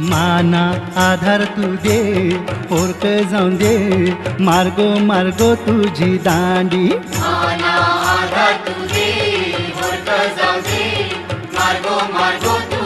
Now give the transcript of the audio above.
माना आधार तू दे ओरक जाऊन दे. मार्गो मार्गो तुझी दांडी. माना आधार तू दे ओरक जाऊन दे. मार्गो मार्गो